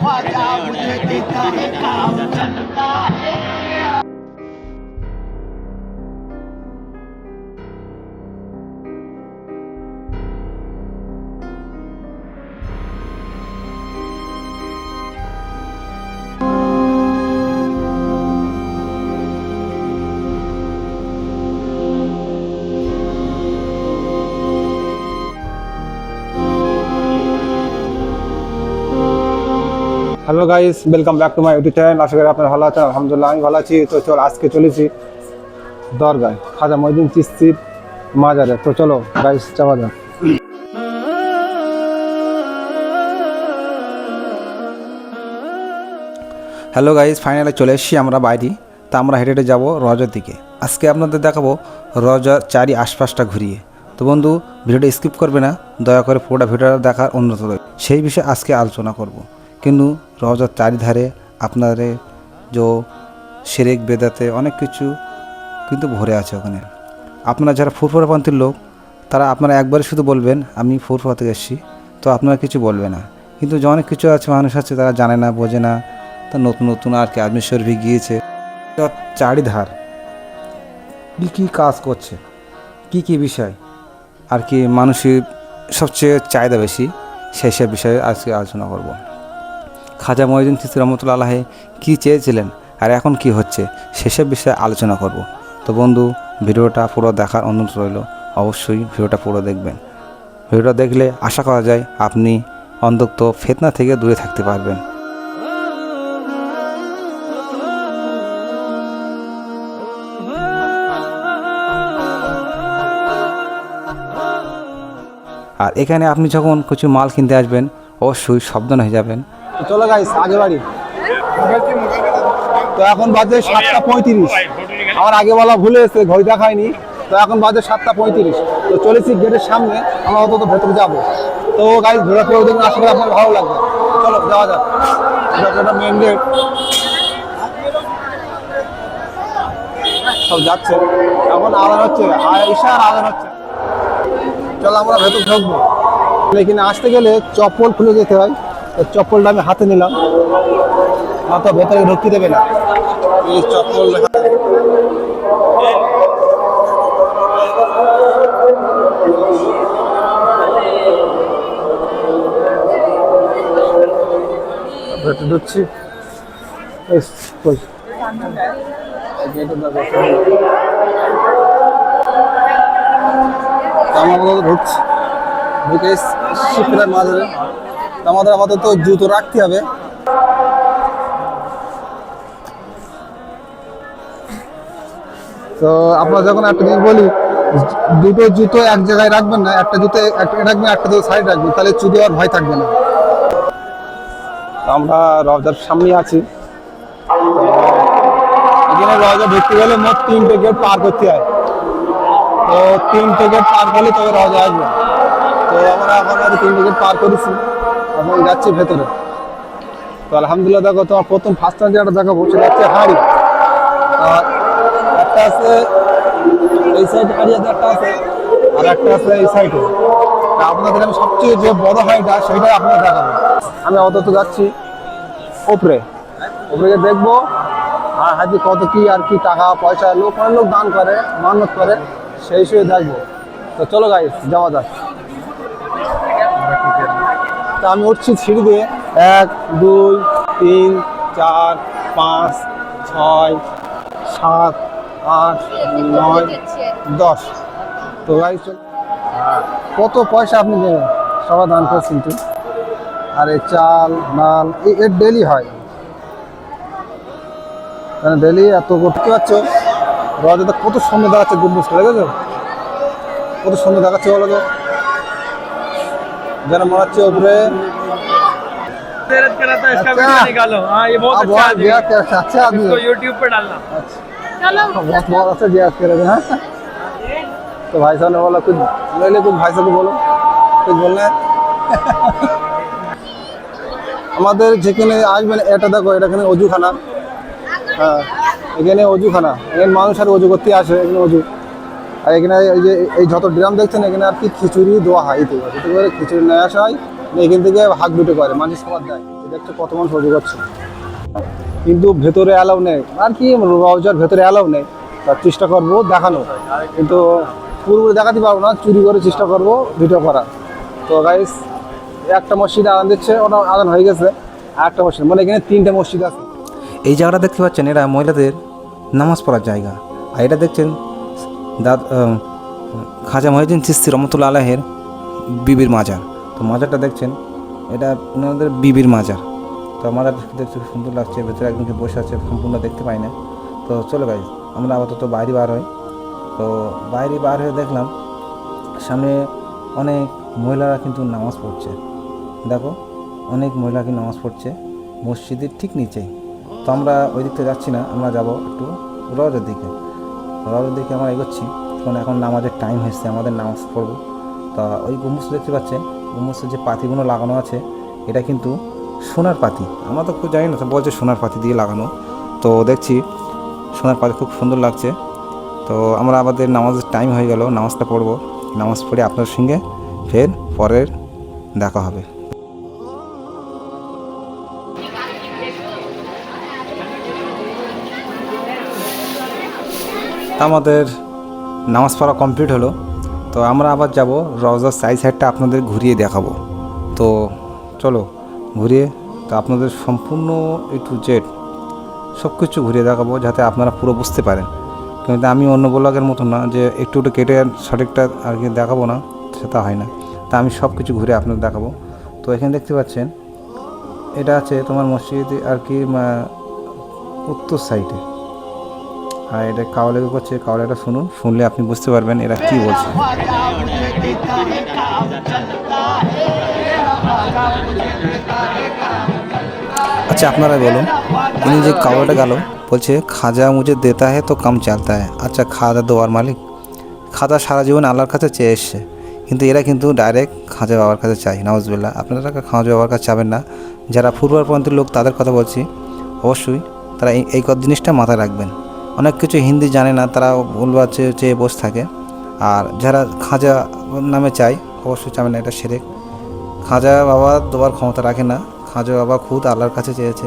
花家不是给的，是真的。hello guys welcome back to my YouTube channel আশা করি আপনারা ভালো আছেন, আলহামদুলিল্লাহ আমি ভালো আছি। তো চল, আজকে চলেছি দরগায়, খাজা মহিদিন চিস্তির মাজারে। তো চলো গাইস যাওয়া যাক। হ্যালো গাইস ফাইনালে চলে এসেছি আমরা বাইরে। তা আমরা হেঁটে হেঁটে যাব রজার দিকে। আজকে আপনাদের দেখাবো রজার চারি আশপাশটা ঘুরিয়ে। তো বন্ধু, ভিডিওটা স্কিপ করবে না, দয়া করে পুরোটা ভিডিওটা দেখার রইল। সেই বিষয়ে আজকে আলোচনা করব। কিন্তু রজার চারিধারে আপনাদের যে সেরেক, বেদাতে অনেক কিছু কিন্তু ভরে আছে ওখানে। আপনারা যারা ফুরফুরাপন্থীর লোক, তারা আপনারা একবারে শুধু বলবেন, আমি ফুরফুরা থেকে এসেছি। তো আপনারা কিছু বলবে না। কিন্তু যে অনেক কিছু আছে, মানুষ আছে, তারা জানে না, বোঝে না, তা নতুন নতুন আর কি আজমির শরীফে গিয়েছে। চারিধার কী কী কাজ করছে? কি কি বিষয়? আর কি মানুষের সবচেয়ে চাহিদা বেশি, সেই সব বিষয়ে আজকে আলোচনা করব। খাজা মহিউদ্দিন চিস্তি রহমতুল্লা আলাহে কী চেয়েছিলেন আর এখন কি হচ্ছে, সেসব বিষয়ে আলোচনা করব। তো বন্ধু, ভিডিওটা পুরো দেখার অনুরোধ রইল, অবশ্যই ভিডিওটা পুরো দেখবেন। ভিডিওটা দেখলে আশা করা যায় আপনি অন্তত ফেতনা থেকে দূরে থাকতে পারবেন। আর এখানে আপনি যখন কিছু মাল কিনতে আসবেন, অবশ্যই সাবধান হয়ে যাবেন। চলো গাইস আগে বাড়ি। তো এখন বাজে সাতটা পঁয়ত্রিশ। আমার আগে বলা ভুলে এসে ঘড়ি দেখায়নি। তো এখন বাজে সাতটা পঁয়ত্রিশ। তো চলেছি গেটের সামনে, আমরা অত ভেতরে যাব। তো গাইস ঘোরা করে দেখুন, আশা করি আপনার ভালো লাগবে। চলো, যাওয়া যাক। এটা মেন গেট সব যাচ্ছে। এখন আদান হচ্ছে, আর ঈশার আদান হচ্ছে। চলো, আমরা ভেতর ঢুকবো। এখানে আসতে গেলে চপ্পল খুলে যেতে হয়। চপ্পলটা আমি হাতে নিলাম। তো ভেতরে ঢুকতে দেবে না। এই চপ্পল ভেতরে ঢুকছি আমরা ঢুকছি ঢুকে শিল্পীরা মাঝে। তো আমাদের আপাতত জুতো রাখতে হবে। তো আপনারা যখন একটা জিনিস বলি দুটো জুতো এক জায়গায় রাখবেন না একটা জুতো একটা রাখবেন একটা জুতো সাইড রাখবেন তাহলে চুরি আর ভয় থাকবে না। আমরা রজার সামনে আছি। এখানে রজা ঢুকতে গেলে মোট তিনটে গেট পার করতে হয়। তো তিনটে গেট পার করলে তবে রজা আসবে। তো আমরা এখন আর তিনটে গেট পার করেছি। এখন যাচ্ছি ভেতরে। তো আলহামদুলিল্লাহ দেখো, তোমার প্রথম ফার্স্ট টাইম যেটা দেখাবো, সেটা হচ্ছে হাঁড়ি। আর একটা আছে এই সাইডে হাঁড়ি আছে একটা আছে, আর একটা আছে এই সাইডে আপনাদের আমি সবচেয়ে যে বড় হাঁড়িটা, সেটাই আপনাদের দেখাবো। আমি অত যাচ্ছি ওপরে। ওপরে গিয়ে দেখব আর হাতে কত কি আর কি টাকা, পয়সা, লোক অনেক লোক দান করে, মানত করে, সেই হিসেবে দেখব। তো চলো গাই যাওয়া যাক। তা আমি উঠছি সিঁড়ি দিয়ে। এক, দুই, তিন, চার, পাঁচ, ছয়, সাত, আট, নয়, দশ। তো চল। কত পয়সা আপনি দান করছেন তুই আর এই চাল, ডাল এর ডেলি হয়। মানে ডেলি এত করতে পারছ রজাতে কত সুন্দর দেখাচ্ছে করে দেখেছ? কত সুন্দর দেখাচ্ছে বলো তো? যেন মনে হচ্ছে উপরে मेहनत करा था इसका अच्छा। वीडियो निकालो हाँ ये बहुत अब अच्छा बहुत आदमी गया है कैसा अच्छा आदमी इसको है यूट्यूब पे डालना बहुत बहुत अच्छा गया करे हाँ तो भाई साहब ने बोला कुछ ले ले कुछ भाई साहब को बोलो कुछ बोलना है আমাদের যেখানে আসবেন এটা দেখো এটা এখানে অজুখানা হ্যাঁ এখানে অজুখানা এখানে মানুষ আর অজু করতে আসে এখানে অজু আর এখানে এই যে, এই যত ড্রাম দেখছেন, এখানে আর কি খিচুড়ি দেওয়া হয় এতে এতে করে খিচুড়ি নিয়ে আসা হয় এখান থেকে হাত দুটো করে, মানুষ সবার দেয়। দেখছ কত মানুষ অজু করছে। কিন্তু ভেতরে অ্যালাউ নেই। আর কি রওজার ভেতরে অ্যালাউ নেই। তার চেষ্টা করব দেখানো। কিন্তু পুরোপুরি দেখাতে পারব না, চুরি করে চেষ্টা করব ভিডিও করা তো গাইস একটা মসজিদ আদান দিচ্ছে, ওটা আদান হয়ে গেছে। আর একটা মসজিদ মানে এখানে তিনটে মসজিদ আছে। এই জায়গাটা দেখতে পাচ্ছেন, এরা মহিলাদের নামাজ পড়ার জায়গা। আর এটা দেখছেন দাদ খাজা মহিউদ্দিন চিস্তি রহমতুল্লা আলাহের বিবির মাজার। তো মাজারটা দেখছেন, এটা ওনাদের বিবির মাজার। তো মাজার দেখতে সুন্দর লাগছে, ভেতরে একজনকে বসে আছে, সম্পূর্ণ দেখতে পাই না। তো চলো গাই আমরা আপাতত বাইরে বার হই। তো বাইরে বার হয়ে দেখলাম, সামনে অনেক মহিলারা কিন্তু নামাজ পড়ছে। দেখো, অনেক মহিলা কিন্তু নামাজ পড়ছে, মসজিদের ঠিক নিচেই তো আমরা ওই দিকটা যাচ্ছি না, আমরা যাব একটু রজের দিকে। রজের দিকে আমরা এগোচ্ছি। কারণ এখন নামাজের টাইম হয়েছে, আমাদের নামাজ পড়ব। তা ওই গম্বুজ দেখতে পাচ্ছেন গম্বুজের যে পাতিগুলো লাগানো আছে, এটা কিন্তু সোনার পাতি। আমরা তো খুব জানি না, তো বলছে সোনার পাতি দিয়ে লাগানো। তো দেখছি সোনার পাতি খুব সুন্দর লাগছে। তো আমরা আমাদের নামাজের টাইম হয়ে গেল, নামাজটা পড়ব। নামাজ পড়ে আপনার সঙ্গে ফের পরের দেখা হবে। আমাদের নামাজ পড়া কমপ্লিট হলো, তো আমরা আবার যাব রওজার সাইড সাইডটা আপনাদের ঘুরিয়ে দেখাবো। তো চলো ঘুরিয়ে, তো আপনাদের সম্পূর্ণ এ টু জেড সব কিছু ঘুরিয়ে দেখাবো যাতে আপনারা পুরো বুঝতে পারেন। কিন্তু আমি অন্য ব্লগের মতো না, যে একটু একটু কেটে সঠিকটা আর কি দেখাবো না, সেটা হয় না। তা আমি সব কিছু ঘুরে আপনাদের দেখাবো। তো এখানে দেখতে পাচ্ছেন, এটা আছে তোমার মসজিদ আর কি উত্তর সাইডে আর এটা কাওয়ালেকে করছে। কাওয়ালাটা শুনুন, শুনলে আপনি বুঝতে পারবেন এরা কি বলছে। আচ্ছা আপনারা বলুন উনি যে কাওয়ালাটা গেল, বলছে, খাজা মুজে দেতা হ্যাঁ তো কাম চালতা হ্যাঁ আচ্ছা খাজা দোয়ার মালিক। খাজা সারা জীবন আল্লাহর কাছে চেয়ে এসছে। কিন্তু এরা কিন্তু ডাইরেক্ট খাজা বাবার কাছে চাই নওয়াজবিল্লা আপনারা খাজা বাবার কাছে চাবেন না। যারা পূর্বপন্থী লোক, তাদের কথা বলছি। অবশ্যই তারা এই জিনিসটা মাথায় রাখবেন। অনেক কিছু হিন্দি জানে না, তারা ভুলবার চেয়ে চেয়ে বসে থাকে। আর যারা খাজা নামে চাই অবশ্যই চাবেন না, এটা সেরেক। খাজা বাবা দেওয়ার ক্ষমতা রাখে না, খাজা বাবা খুদ আল্লাহর কাছে চেয়েছে।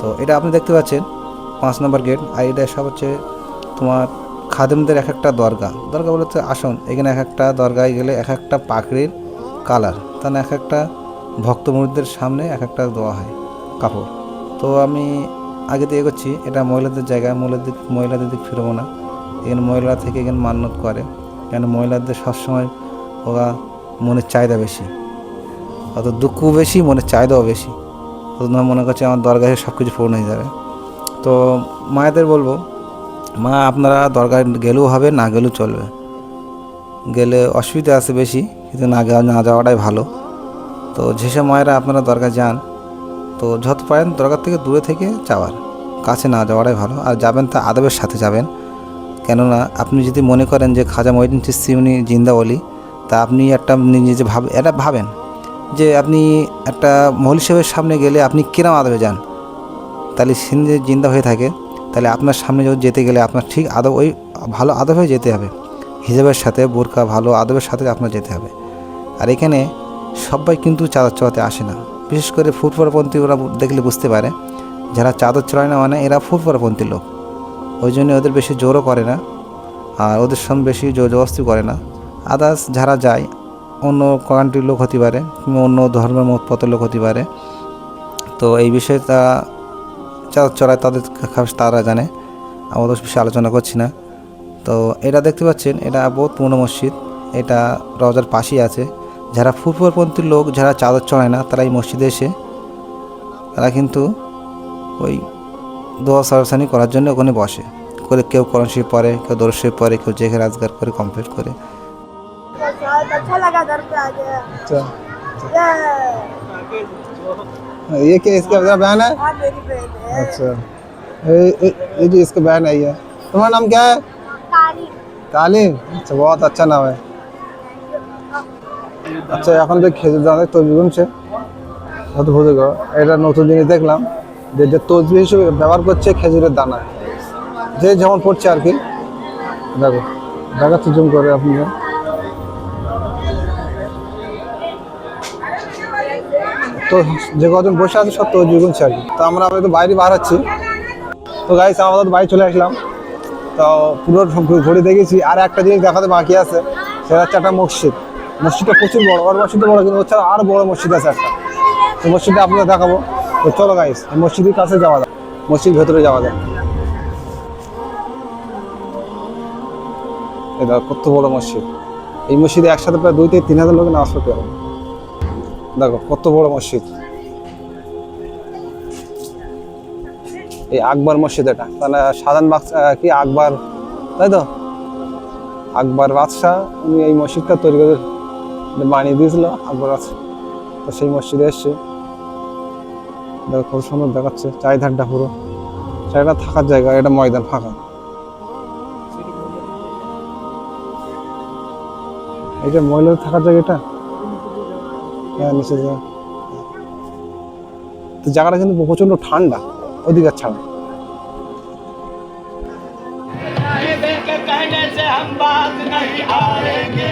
তো এটা আপনি দেখতে পাচ্ছেন, পাঁচ নম্বর গেট, আর এটা সব হচ্ছে তোমার খাদেমদের এক একটা দরগা। দরগা বলে বলতে আসন, এখানে এক একটা দরগায় গেলে এক একটা পাকড়ির কালার তাহলে এক একটা ভক্ত সামনে এক একটা দেওয়া হয়, কাপড়। তো আমি আগে দিয়ে এগোচ্ছি, এটা মহিলাদের জায়গা, মহিলাদের মহিলাদের দিক ফিরবো না। এখানে মহিলারা থেকে এখানে মান্যত করে, কেন মহিলাদের সবসময় ওরা মনের চাহিদা বেশি। অত দুঃখ বেশি, মনের চাহিদাও বেশি। অত মনে করছে আমার দরগাহে সব কিছু পূর্ণ হয়ে যাবে। তো মায়েদের বলব, মা আপনারা দরগায় গেলেও হবে, না গেলেও চলবে। গেলে অসুবিধা আছে বেশি, কিন্তু না না যাওয়াটাই ভালো। তো যেসব মায়েরা আপনারা দরগা যান তো যত পারেন দরকার থেকে দূরে থেকে যাওয়ার। কাছে না যাওয়াটাই ভালো। আর যাবেন তা আদবের সাথে যাবেন। কেননা আপনি যদি মনে করেন যে খাজা মহিদিন চিস্তি উনি জিন্দা বলি তা আপনি একটা নিজে ভাব এটা ভাবেন যে আপনি একটা মহল সাহেবের সামনে গেলে আপনি কিরম আদবে যান? তাহলে সিন্ধে জিন্দা হয়ে থাকে, তাহলে আপনার সামনে যদি যেতে গেলে আপনার ঠিক আদব ওই ভালো আদবে যেতে হবে। হিজাবের সাথে, বোরকা ভালো আদবের সাথে আপনার যেতে হবে। আর এখানে সবাই কিন্তু চাদর চড়াতে আসে না। বিশেষ করে ফুটবলপন্থী ওরা দেখলে বুঝতে পারে। যারা চাদর চড়ায় না মানে এরা ফুটবলপন্থী লোক। ওই জন্য ওদের বেশি জোরও করে না। আর ওদের সঙ্গে বেশি জোর জবস্তি করে না। আদার্স যারা যায়, অন্য কান্ট্রির লোক হতে পারে কিংবা অন্য ধর্মের মতপত লোক হতে পারে। তো এই বিষয়ে তারা চাঁদ চড়ায় তাদের তারা জানে। আমাদের বেশি আলোচনা করছি না। তো এটা দেখতে পাচ্ছেন, এটা বহুত পুরনো মসজিদ। এটা রজার পাশেই আছে। যারা ফুটবলপন্থীর লোক যারা চাদর চড়ায় না তারা এই মসজিদে এসে তারা কিন্তু ওই দোয়া সরসানি করার জন্য ওখানে বসে করে কেউ করণ শিব পরে কেউ দরজ শিব পরে কেউ জেখে রাজগার করে কমপ্লিট করে बहुत अच्छा लगा घर पे आ गया अच्छा ये ये क्या इसका बहन है हाँ मेरी बहन है अच्छा ये ये- ये जो इसका बहन है ये तुम्हारा नाम क्या है तारीफ তালিম আচ্ছা বহুত আচ্ছা নাম है আচ্ছা এখন যে খেজুর দানা বুঝে গো এটা নতুন জিনিস দেখলাম যে যে তসবি হিসেবে ব্যবহার করছে খেজুরের দানা। যে যেমন পড়ছে আর কি। দেখো, দেখাচ্ছি জুম করে আপনি তো যে কজন বসে আছে সব তো জুগুনছে আর কি। তো আমরা তো বাইরে বার হচ্ছি। তো গাইস আমাদের বাড়ি চলে আসলাম। তো পুরো ঘুরে দেখেছি। আর একটা জিনিস দেখাতে বাকি আছে, সেটা হচ্ছে একটা মসজিদ। মসজিদটা প্রচুর বড়। ওর মসজিদটা বড় কিন্তু হচ্ছে আর বড় মসজিদ আছে একটা। তো মসজিদটা আপনাদের দেখাবো। তো চলো গাইস মসজিদের কাছে যাওয়া যাক। মসজিদ ভেতরে যাওয়া যাক। দেখো, কত বড় মসজিদ। এই মসজিদে একসাথে প্রায় দুই থেকে তিন হাজার লোক নামাজ পড়তে পারে দেখো, কত বড় মসজিদ। এই আকবর মসজিদ এটা। তাহলে সাধারণ বাদশা কি আকবর? তাই তো? আকবর বাদশাহ, উনি এই মসজিদটা তৈরি করে বানিয়ে দিয়েছিল আকবর বাদশাহ তো সেই মসজিদে এসছে দেখো খুব সুন্দর দেখাচ্ছে চারিধারটা পুরো চারিটা থাকার জায়গা এটা ময়দান ফাঁকা এটা মহিলাদের থাকার জায়গাটা হ্যাঁ নিচে যা তো জায়গাটা কিন্তু প্রচন্ড ঠান্ডা ওদিকে ছাড়া के कहने से हम बात नहीं आएंगे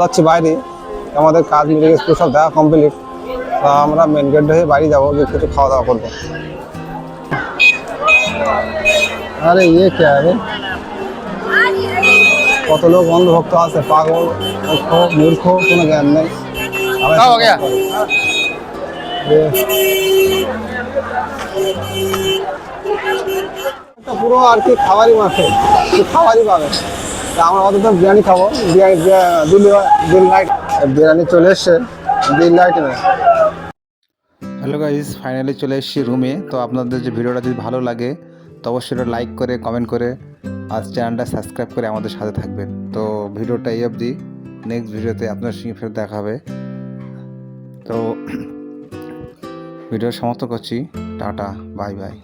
যাচ্ছি বাইরে। আমাদের কাজ মিলে গেছে সব দেখা কমপ্লিট তো আমরা মেন গেট হয়ে বাড়ি যাব কিছু খাওয়া দাওয়া করব। আরে ইয়ে কে আরে? কত লোক অন্ধভক্ত আছে পাগল মূর্খ মূর্খ কোনো জ্ঞান নেই। পুরো আর কি খাবারই মাঠে খাবারই পাবে। আমরা অত তো বিরিয়ানি খাব বিরিয়ানি বিরিয়ানি চলে এসছে Delhi night hello guys finally চলে এসেছি রুমে তো আপনাদের যে ভিডিওটা যদি ভালো লাগে, তো অবশ্যই লাইক করে কমেন্ট করে, আর চ্যানেলটা সাবস্ক্রাইব করে আমাদের সাথে থাকবেন। তো ভিডিওটা এই অবধি। নেক্সট ভিডিওতে আপনার সঙ্গে ফেরত দেখা হবে। তো ভিডিও সমাপ্ত করছি। Tata bye bye